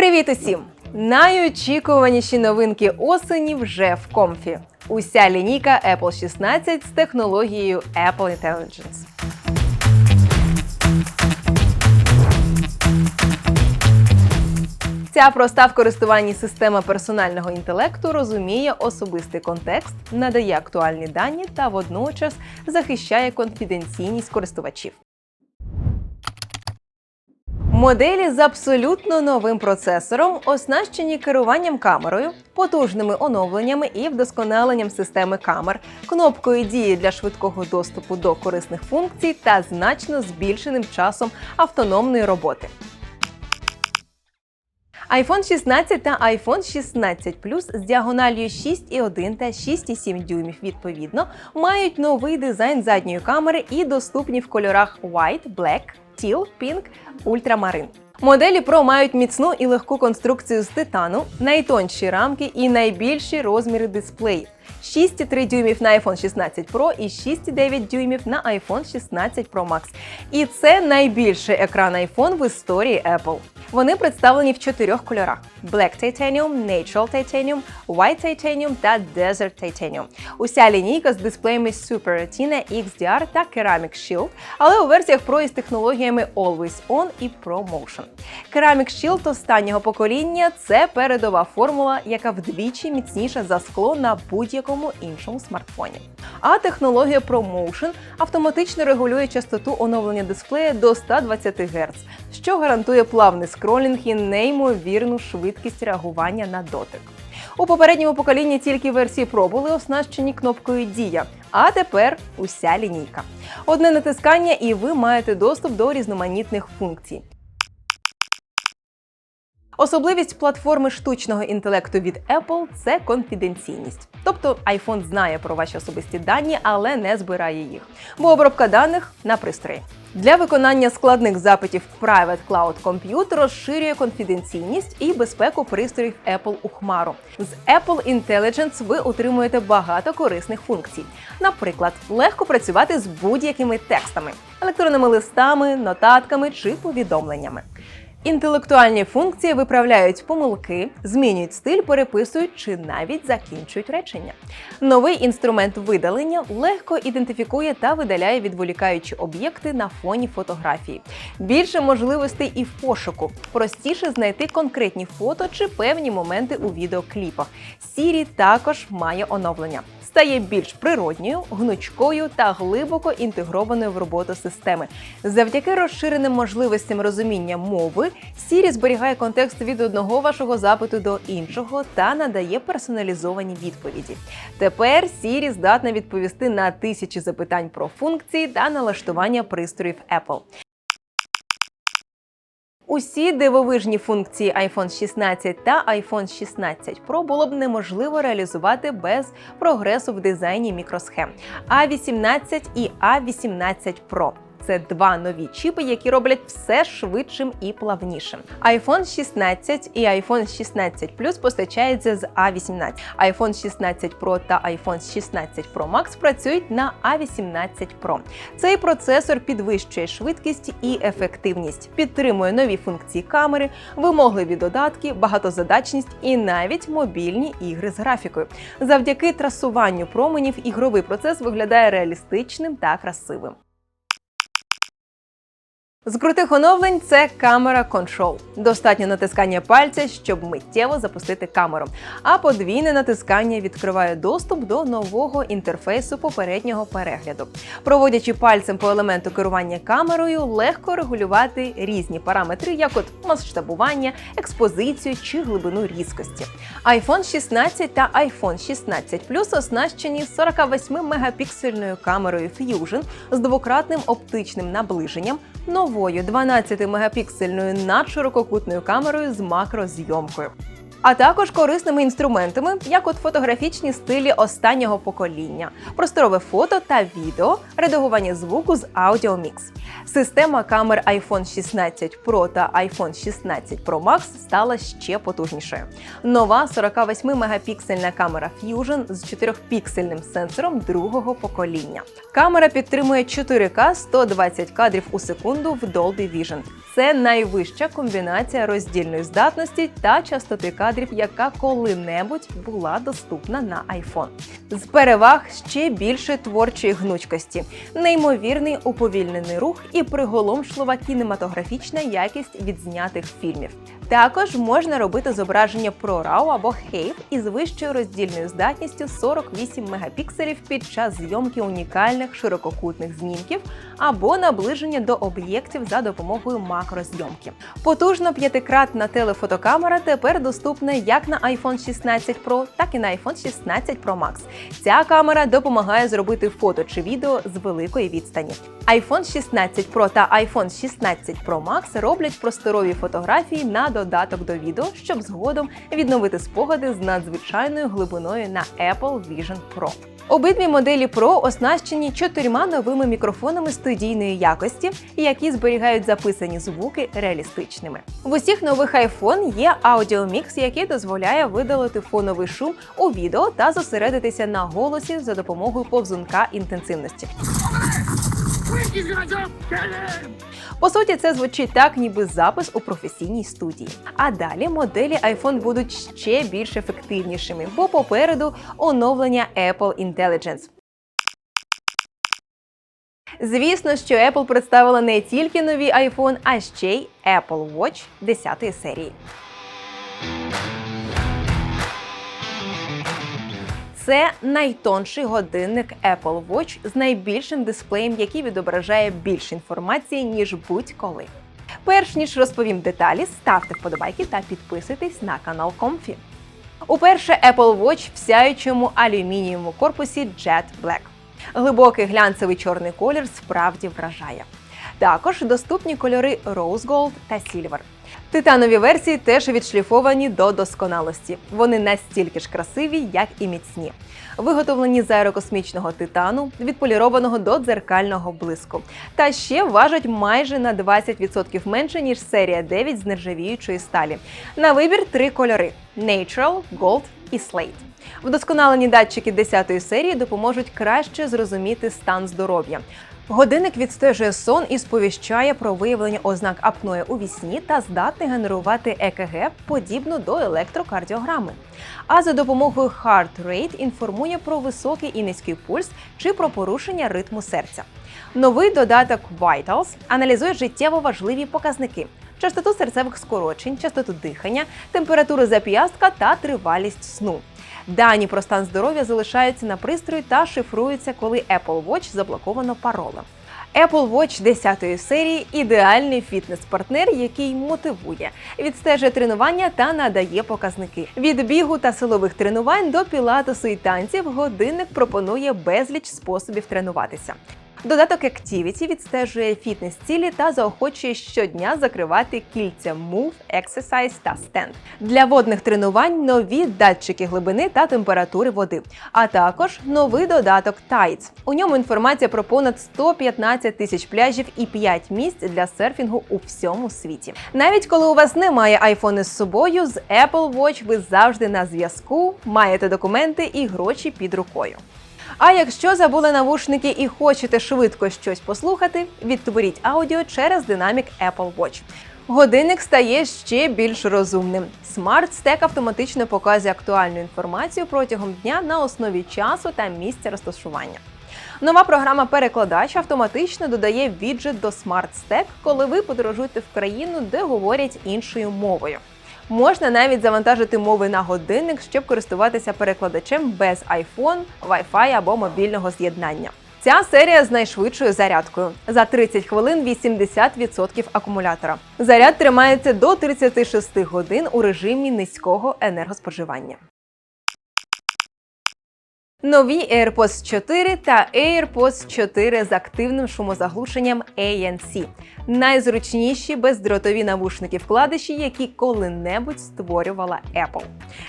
Привіт усім! Найочікуваніші новинки осені вже в комфі. Уся лінійка Apple 16 з технологією Apple Intelligence. Ця проста в користуванні система персонального інтелекту розуміє особистий контекст, надає актуальні дані та водночас захищає конфіденційність користувачів. Моделі з абсолютно новим процесором оснащені керуванням камерою, потужними оновленнями і вдосконаленням системи камер, кнопкою дії для швидкого доступу до корисних функцій та значно збільшеним часом автономної роботи. iPhone 16 та iPhone 16 Plus з діагональю 6,1 та 6,7 дюймів відповідно мають новий дизайн задньої камери і доступні в кольорах White, Black, Teal, Pink, Ultramarine. Моделі Pro мають міцну і легку конструкцію з титану, найтонші рамки і найбільші розміри дисплеїв. 6,3 дюймів на iPhone 16 Pro і 6,9 дюймів на iPhone 16 Pro Max. І це найбільший екран iPhone в історії Apple. Вони представлені в чотирьох кольорах: Black Titanium, Natural Titanium, White Titanium та Desert Titanium. Уся лінійка з дисплеями Super Retina, XDR та Ceramic Shield, але у версіях Pro із технологіями Always On і Pro Motion. Ceramic Shield останнього покоління це передова формула, яка вдвічі міцніша за скло на будь-якому іншому смартфоні. А технологія ProMotion автоматично регулює частоту оновлення дисплея до 120 Гц, що гарантує плавний скролінг і неймовірну швидкість реагування на дотик. У попередньому поколінні тільки версії Pro були оснащені кнопкою Дія, а тепер уся лінійка. Одне натискання, і ви маєте доступ до різноманітних функцій. Особливість платформи штучного інтелекту від Apple це конфіденційність. Тобто iPhone знає про ваші особисті дані, але не збирає їх, бо обробка даних на пристрої. Для виконання складних запитів Private Cloud Compute розширює конфіденційність і безпеку пристроїв Apple у хмару. З Apple Intelligence ви отримуєте багато корисних функцій. Наприклад, легко працювати з будь-якими текстами, електронними листами, нотатками чи повідомленнями. Інтелектуальні функції виправляють помилки, змінюють стиль, переписують чи навіть закінчують речення. Новий інструмент видалення легко ідентифікує та видаляє відволікаючі об'єкти на фоні фотографії. Більше можливостей і в пошуку. Простіше знайти конкретні фото чи певні моменти у відеокліпах. Siri також має оновлення. Стає більш природньою, гнучкою та глибоко інтегрованою в роботу системи. Завдяки розширеним можливостям розуміння мови, Siri зберігає контекст від одного вашого запиту до іншого та надає персоналізовані відповіді. Тепер Siri здатна відповісти на тисячі запитань про функції та налаштування пристроїв Apple. Усі дивовижні функції iPhone 16 та iPhone 16 Pro було б неможливо реалізувати без прогресу в дизайні мікросхем A18 і A18 Pro. Це два нові чіпи, які роблять все швидшим і плавнішим. iPhone 16 і iPhone 16 Plus постачаються з A18. iPhone 16 Pro та iPhone 16 Pro Max працюють на A18 Pro. Цей процесор підвищує швидкість і ефективність, підтримує нові функції камери, вимогливі додатки, багатозадачність і навіть мобільні ігри з графікою. Завдяки трасуванню променів ігровий процес виглядає реалістичним та красивим. З крутих оновлень це камера Control. Достатньо натискання пальця, щоб миттєво запустити камеру. А подвійне натискання відкриває доступ до нового інтерфейсу попереднього перегляду. Проводячи пальцем по елементу керування камерою, легко регулювати різні параметри, як от масштабування, експозицію чи глибину різкості. iPhone 16 та iPhone 16 Plus оснащені 48-мегапіксельною камерою Fusion з двократним оптичним наближенням новою 12-мегапіксельною надширококутною камерою з макрозйомкою. А також корисними інструментами, як от фотографічні стилі останнього покоління, просторове фото та відео, редагування звуку з Mix. Система камер iPhone 16 Pro та iPhone 16 Pro Max стала ще потужнішою. Нова 48-мегапіксельна камера Fusion з 4-піксельним сенсором другого покоління. Камера підтримує 4К 120 кадрів у секунду в Dolby Vision. Це найвища комбінація роздільної здатності та частоти кадрів, яка коли-небудь була доступна на iPhone. З переваг ще більше творчої гнучкості, неймовірний уповільнений рух і приголомшлива кінематографічна якість відзнятих фільмів. Також можна робити зображення ProRAW або HAVE із вищою роздільною здатністю 48 мегапікселів під час зйомки унікальних ширококутних знімків або наближення до об'єктів за допомогою макрозйомки. Потужна п'ятикратна телефотокамера тепер доступна як на iPhone 16 Pro, так і на iPhone 16 Pro Max. Ця камера допомагає зробити фото чи відео з великої відстані. iPhone 16 Pro та iPhone 16 Pro Max роблять просторові фотографії на додаток до відео, щоб згодом відновити спогади з надзвичайною глибиною на Apple Vision Pro. Обидві моделі Pro оснащені чотирма новими мікрофонами студійної якості, які зберігають записані звуки реалістичними. В усіх нових iPhone є аудіомікс, який дозволяє видалити фоновий шум у відео та зосередитися на голосі за допомогою повзунка інтенсивності. По суті, це звучить так, ніби запис у професійній студії. А далі моделі iPhone будуть ще більш ефективнішими, бо попереду оновлення Apple Intelligence. Звісно, що Apple представила не тільки нові iPhone, а ще й Apple Watch 10 серії. Це найтонший годинник Apple Watch з найбільшим дисплеєм, який відображає більше інформації, ніж будь-коли. Перш ніж розповім деталі, ставте вподобайки та підписуйтесь на канал Comfy. Уперше Apple Watch в сяючому алюмінієвому корпусі Jet Black. Глибокий глянцевий чорний колір справді вражає. Також доступні кольори Rose Gold та Silver. Титанові версії теж відшліфовані до досконалості. Вони настільки ж красиві, як і міцні. Виготовлені з аерокосмічного титану, відполірованого до дзеркального блиску. Та ще важать майже на 20% менше, ніж серія 9 з нержавіючої сталі. На вибір три кольори: Natural, Gold і Slate. Вдосконалені датчики 10 серії допоможуть краще зрозуміти стан здоров'я. Годинник відстежує сон і сповіщає про виявлення ознак апної у вісні та здатний генерувати ЕКГ подібно до електрокардіограми. А за допомогою Heart Rate інформує про високий і низький пульс чи про порушення ритму серця. Новий додаток Vitals аналізує життєво важливі показники: частоту серцевих скорочень, частоту дихання, температуру зап'ястка та тривалість сну. Дані про стан здоров'я залишаються на пристрої та шифруються, коли Apple Watch заблоковано паролем. Apple Watch 10 серії ідеальний фітнес-партнер, який мотивує, відстежує тренування та надає показники. Від бігу та силових тренувань до пілатесу і танців годинник пропонує безліч способів тренуватися. Додаток Activity відстежує фітнес-цілі та заохочує щодня закривати кільця Move, Exercise та Stand. Для водних тренувань нові датчики глибини та температури води, а також новий додаток Tides. У ньому інформація про понад 115 тисяч пляжів і 5 місць для серфінгу у всьому світі. Навіть коли у вас немає iPhone з собою, з Apple Watch ви завжди на зв'язку, маєте документи і гроші під рукою. А якщо забули навушники і хочете швидко щось послухати, відтворіть аудіо через динамік Apple Watch. Годинник стає ще більш розумним. Smart Stack автоматично показує актуальну інформацію протягом дня на основі часу та місця розташування. Нова програма Перекладач автоматично додає віджит до Smart Stack, коли ви подорожуєте в країну, де говорять іншою мовою. Можна навіть завантажити мови на годинник, щоб користуватися перекладачем без iPhone, Wi-Fi або мобільного з'єднання. Ця серія з найшвидшою зарядкою. За 30 хвилин 80% акумулятора. Заряд тримається до 36 годин у режимі низького енергоспоживання. Нові AirPods 4 та AirPods 4 з активним шумозаглушенням ANC. Найзручніші бездротові навушники вкладиші, які коли-небудь створювала Apple.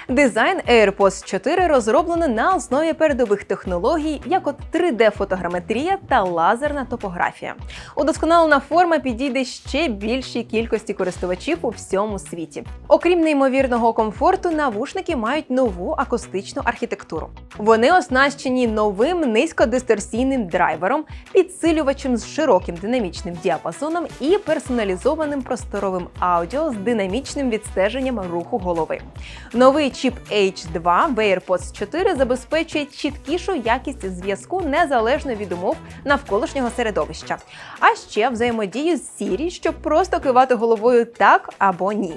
Дизайн AirPods 4 розроблено на основі передових технологій, як от 3D-фотограметрія та лазерна топографія. Удосконалена форма підійде ще більшій кількості користувачів у всьому світі. Окрім неймовірного комфорту, навушники мають нову акустичну архітектуру. Вони оснащені новим низькодисторсійним драйвером, підсилювачем з широким динамічним діапазоном і персоналізованим просторовим аудіо з динамічним відстеженням руху голови. Новий чіп H2 в AirPods 4 забезпечує чіткішу якість зв'язку незалежно від умов навколишнього середовища, а ще взаємодію з Siri, щоб просто кивати головою так або ні.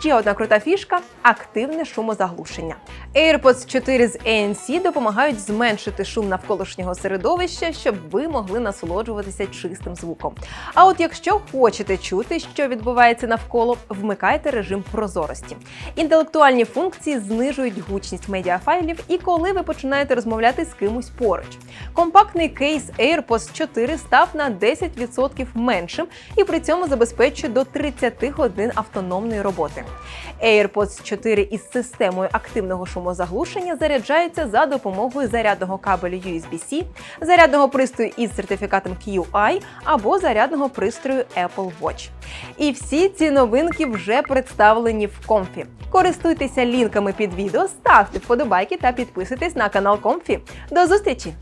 Ще одна крута фішка активне шумозаглушення. AirPods 4 з ANC допомагають зменшити шум навколишнього середовища, щоб ви могли насолоджуватися чистим звуком. А от якщо хочете чути, що відбувається навколо, вмикайте режим прозорості. Інтелектуальні функції знижують гучність медіафайлів і коли ви починаєте розмовляти з кимось поруч. Компактний кейс AirPods 4 став на 10% меншим і при цьому забезпечує до 30 годин автономної роботи. AirPods 4 із системою активного шумозаглушення заряджаються за допомогою зарядного кабелю USB-C, зарядного пристрою із сертифікатом QI або зарядного пристрою Apple Watch. І всі ці новинки вже представлені в комфі. Користуйтеся лінками під відео, ставте вподобайки та підписуйтесь на канал Комфі. До зустрічі!